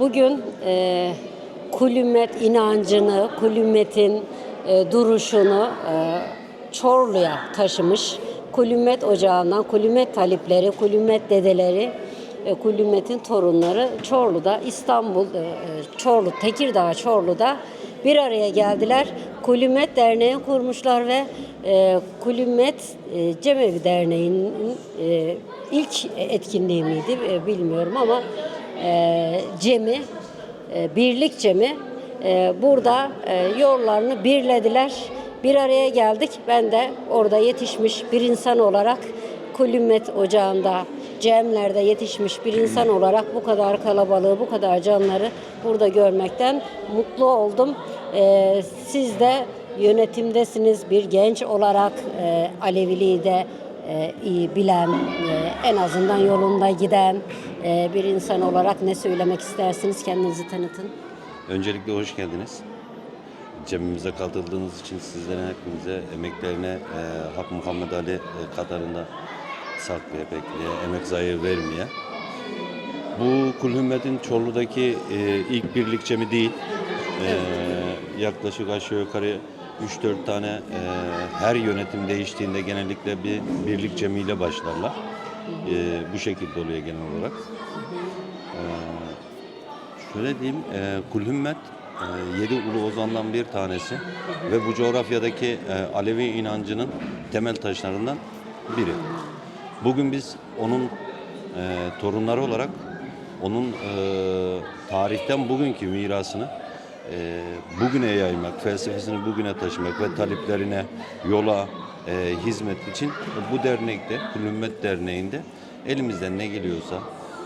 Bugün e, kulümet inancını, kulümetin e, duruşunu e, Çorlu'ya taşımış. Kulümet ocağından kulümet talipleri, kulümet dedeleri, e, kulümetin torunları Çorlu'da, İstanbul, e, e, Çorlu, Tekirdağ Çorlu'da bir araya geldiler. Kulümet Derneği kurmuşlar ve e, Kulümet e, Cemevi Derneği'nin e, ilk etkinliği miydi e, bilmiyorum ama e, Cem'i, e, Birlik Cem'i e, burada e, yollarını birlediler. Bir araya geldik. Ben de orada yetişmiş bir insan olarak Kulümet Ocağı'nda Cemler'de yetişmiş bir insan olarak bu kadar kalabalığı, bu kadar canları burada görmekten mutlu oldum. Ee, siz de yönetimdesiniz bir genç olarak e, Aleviliği de e, iyi bilen, e, en azından yolunda giden e, bir insan olarak ne söylemek istersiniz? Kendinizi tanıtın. Öncelikle hoş geldiniz. Cemimize katıldığınız için sizlere hepinize emeklerine e, Hak Muhammed Ali e, Katar'ında saklaya bekleye, emek zayi vermeye. Bu Kulhümmet'in Çorlu'daki e, ilk birlik cemi değil. E, yaklaşık aşağı yukarı 3-4 tane e, her yönetim değiştiğinde genellikle bir birlik cemiyle başlarlar. E, bu şekilde oluyor genel olarak. Şöyle diyeyim, e, Kulhümmet e, yedi ulu ozandan bir tanesi ve bu coğrafyadaki e, Alevi inancının temel taşlarından biri. Bugün biz onun e, torunları olarak onun e, tarihten bugünkü mirasını e, bugüne yaymak, felsefesini bugüne taşımak ve taliplerine, yola, e, hizmet için bu dernekte, Kulümmet Derneği'nde elimizden ne geliyorsa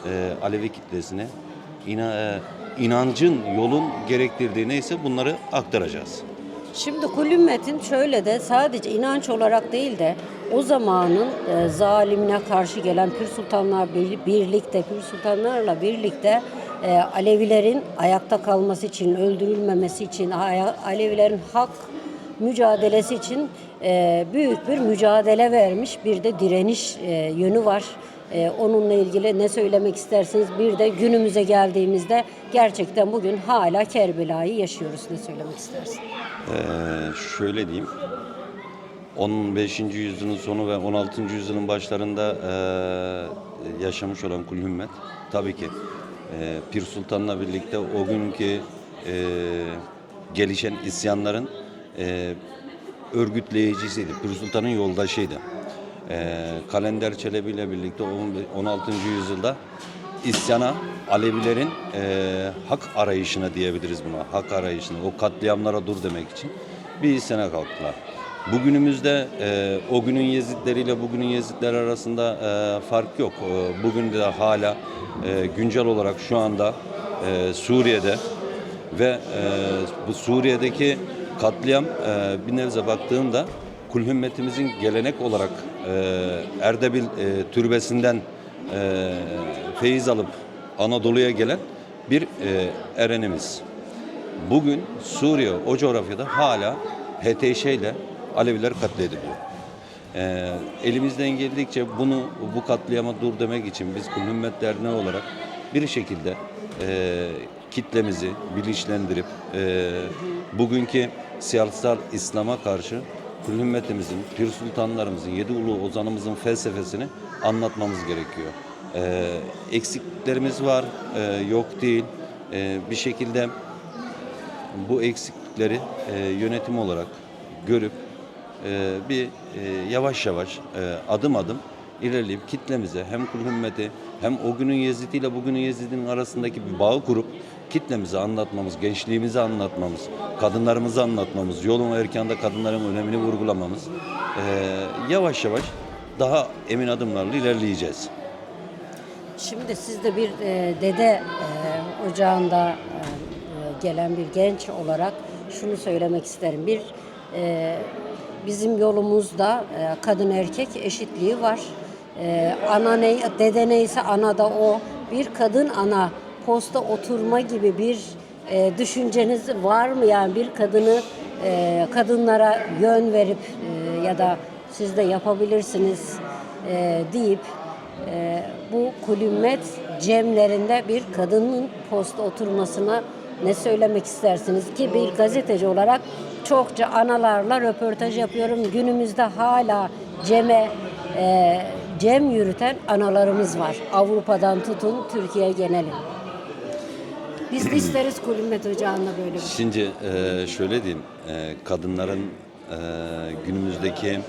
e, Alevi kitlesine ina, e, inancın, yolun gerektirdiği neyse bunları aktaracağız. Şimdi Kulümmet'in şöyle de sadece inanç olarak değil de o zamanın e, zalimine karşı gelen Pür Sultanlar bir- birlikte, Pür Sultanlarla birlikte e, Alevilerin ayakta kalması için, öldürülmemesi için, Alevilerin hak mücadelesi için e, büyük bir mücadele vermiş. Bir de direniş e, yönü var. E, onunla ilgili ne söylemek istersiniz? Bir de günümüze geldiğimizde gerçekten bugün hala Kerbela'yı yaşıyoruz. Ne söylemek istersiniz? Ee, şöyle diyeyim. 15. yüzyılın sonu ve 16. yüzyılın başlarında e, yaşamış olan Kulhümmet tabii ki e, Pir Sultan'la birlikte o günkü e, gelişen isyanların e, örgütleyicisiydi. Pir Sultan'ın yoldaşıydı. E, Kalender Çelebi ile birlikte on- 16. yüzyılda isyana Alevilerin e, hak arayışına diyebiliriz buna. Hak arayışına, o katliamlara dur demek için bir isyana kalktılar. Bugünümüzde e, o günün Yezidleriyle bugünün Yezidler arasında e, fark yok. E, bugün de hala e, güncel olarak şu anda e, Suriye'de ve e, bu Suriye'deki katliam e, bir nebze baktığımda Kulhümmetimizin gelenek olarak e, Erdebil e, türbesinden e, feyiz alıp Anadolu'ya gelen bir e, erenimiz. Bugün Suriye o coğrafyada hala HTŞ ile Aleviler katlediliyor. Ee, elimizden geldikçe bunu bu katliama dur demek için biz Kulhümmet Derneği olarak bir şekilde e, kitlemizi bilinçlendirip e, bugünkü siyasal İslam'a karşı Kulhümmetimizin, Pir Sultanlarımızın, Yedi Ulu Ozanımızın felsefesini anlatmamız gerekiyor. E, eksikliklerimiz var, e, yok değil. E, bir şekilde bu eksiklikleri e, yönetim olarak görüp bir e, yavaş yavaş e, adım adım ilerleyip kitlemize hem kul ümmeti hem o günün Yezidi ile bugünün Yezidi'nin arasındaki bir bağı kurup kitlemize anlatmamız, gençliğimizi anlatmamız, kadınlarımızı anlatmamız, yolun erkanda kadınların önemini vurgulamamız e, yavaş yavaş daha emin adımlarla ilerleyeceğiz. Şimdi siz de bir e, dede e, ocağında e, gelen bir genç olarak şunu söylemek isterim. Bir e, bizim yolumuzda e, kadın erkek eşitliği var. E, ana ne, dede neyse ana da o. Bir kadın ana posta oturma gibi bir e, düşünceniz var mı? Yani bir kadını kadınlara yön verip ya da siz de yapabilirsiniz e, deyip bu kulümmet cemlerinde bir kadının posta oturmasına ne söylemek istersiniz ki bir gazeteci olarak çokça analarla röportaj yapıyorum. Günümüzde hala ceme e, cem yürüten analarımız var. Avrupa'dan tutun Türkiye geneli. Biz de isteriz Kulümet Ocağı'nda böyle bir şey. Şimdi e, şöyle diyeyim, e, kadınların e, günümüzdeki e,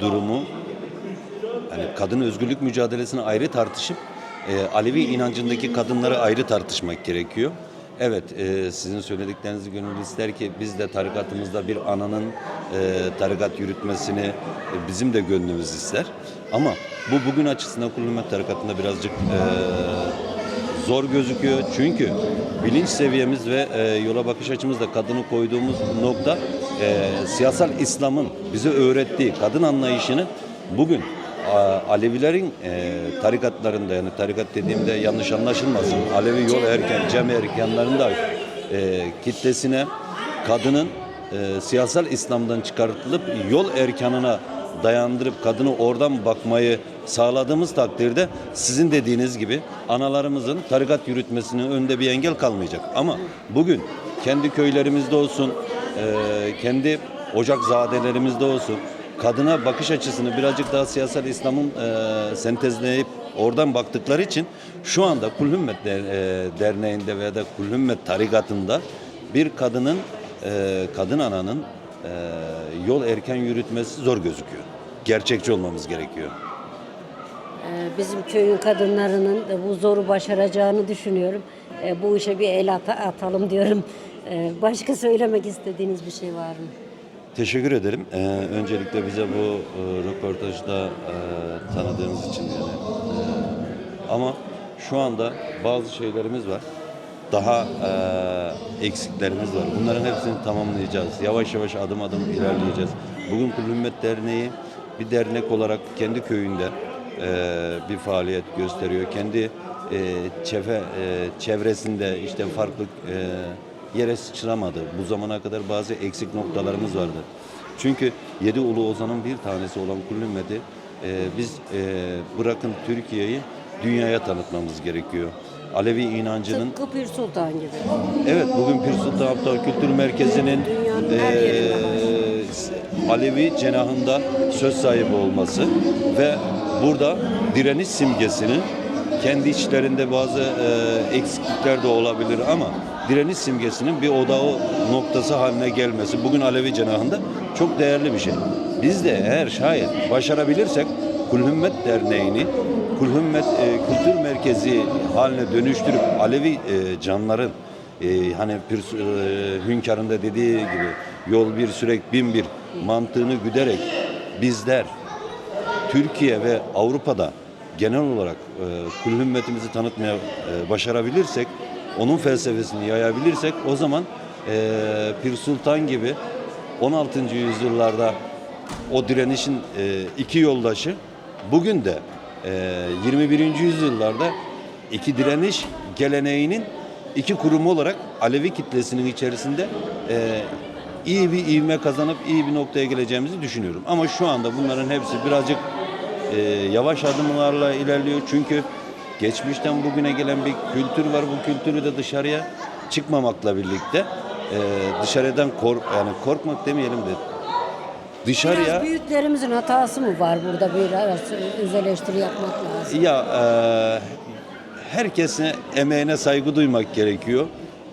durumu, hani kadın özgürlük mücadelesini ayrı tartışıp e, Alevi inancındaki kadınları ayrı tartışmak gerekiyor. Evet, e, sizin söylediklerinizi gönül ister ki biz de tarikatımızda bir ananın e, tarikat yürütmesini e, bizim de gönlümüz ister. Ama bu bugün açısından Kulümet tarikatında birazcık e, zor gözüküyor. Çünkü bilinç seviyemiz ve e, yola bakış açımızda kadını koyduğumuz nokta e, siyasal İslam'ın bize öğrettiği kadın anlayışını bugün Alevilerin e, tarikatlarında yani tarikat dediğimde yanlış anlaşılmasın. Alevi yol erken, cem erkenlerin de e, kitlesine kadının e, siyasal İslam'dan çıkartılıp yol erkanına dayandırıp kadını oradan bakmayı sağladığımız takdirde sizin dediğiniz gibi analarımızın tarikat yürütmesinin önünde bir engel kalmayacak. Ama bugün kendi köylerimizde olsun, e, kendi ocakzadelerimizde olsun kadına bakış açısını birazcık daha siyasal İslam'ın e, sentezleyip oradan baktıkları için şu anda Kulhümmet e, Derneği'nde veya da Kulhümmet tarikatında bir kadının e, kadın ananın e, yol erken yürütmesi zor gözüküyor. Gerçekçi olmamız gerekiyor. Ee, Bizim köyün kadınlarının bu zoru başaracağını düşünüyorum. Ee, Bu işe bir el ata- atalım diyorum. Başka söylemek istediğiniz bir şey var mı? Teşekkür ederim. Ee, öncelikle bize bu e, röportajda e, tanıdığınız için yani. E, ama şu anda bazı şeylerimiz var. Daha e, eksiklerimiz var. Bunların hepsini tamamlayacağız. Yavaş yavaş adım adım ilerleyeceğiz. Bugün Kulümmet Derneği bir dernek olarak kendi köyünde e, bir faaliyet gösteriyor. Kendi e, çevre, e, çevresinde işte farklı e, yere sıçramadı. Bu zamana kadar bazı eksik noktalarımız vardı. Çünkü Yedi Ulu Ozan'ın bir tanesi olan Kullümmet'i e, biz e, bırakın Türkiye'yi dünyaya tanıtmamız gerekiyor. Alevi inancının Tıpkı Pir Sultan gibi. Evet bugün Pir Sultan Abdal Kültür Merkezi'nin yerinde. Alevi cenahında söz sahibi olması ve burada direniş simgesinin kendi içlerinde bazı eee, eksiklikler de olabilir ama direniş simgesinin bir odağı noktası haline gelmesi bugün Alevi cenahında çok değerli bir şey. Biz de eğer şayet başarabilirsek Kulhümmet Derneği'ni Kulhümmet e, Kültür Merkezi haline dönüştürüp Alevi e, canların e, hani Pir, e, Hünkâr'ın da dediği gibi yol bir sürek bin bir mantığını güderek bizler Türkiye ve Avrupa'da genel olarak e, Kulhümmetimizi tanıtmaya e, başarabilirsek, onun felsefesini yayabilirsek o zaman e, Pir Sultan gibi 16. yüzyıllarda o direnişin e, iki yoldaşı bugün de e, 21. yüzyıllarda iki direniş geleneğinin iki kurumu olarak Alevi kitlesinin içerisinde e, iyi bir ivme kazanıp iyi bir noktaya geleceğimizi düşünüyorum. Ama şu anda bunların hepsi birazcık e, yavaş adımlarla ilerliyor. Çünkü geçmişten bugüne gelen bir kültür var. Bu kültürü de dışarıya çıkmamakla birlikte e, dışarıdan kork yani korkmak demeyelim de dışarıya Biraz büyüklerimizin hatası mı var burada biraz öz eleştiri yapmak lazım. Ya e, herkese emeğine saygı duymak gerekiyor.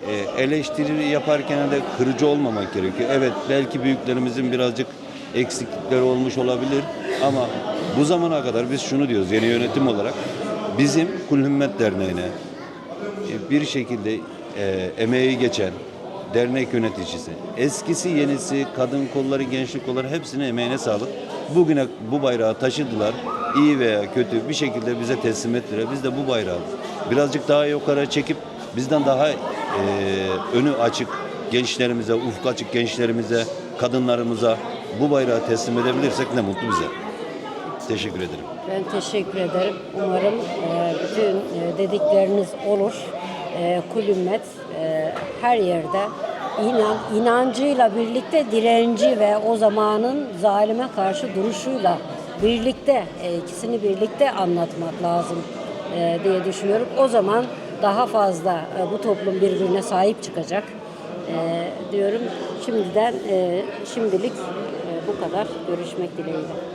E, eleştiri yaparken de kırıcı olmamak gerekiyor. Evet belki büyüklerimizin birazcık eksiklikleri olmuş olabilir ama bu zamana kadar biz şunu diyoruz yeni yönetim olarak bizim Kulhümmet Derneği'ne e, bir şekilde e, emeği geçen dernek yöneticisi, eskisi yenisi, kadın kolları, gençlik kolları hepsine emeğine sağlık. Bugüne bu bayrağı taşıdılar. iyi veya kötü bir şekilde bize teslim ettiler. Biz de bu bayrağı birazcık daha yukarı çekip bizden daha e, önü açık gençlerimize, ufku açık gençlerimize, kadınlarımıza bu bayrağı teslim edebilirsek ne mutlu bize. Teşekkür ederim. Ben teşekkür ederim. Umarım e, bütün e, dedikleriniz olur. E, e, her yerde inan, inancıyla birlikte direnci ve o zamanın zalime karşı duruşuyla birlikte ikisini birlikte anlatmak lazım. diye düşünüyorum. O zaman daha fazla bu toplum birbirine sahip çıkacak diyorum. Şimdiden şimdilik bu kadar. Görüşmek dileğiyle.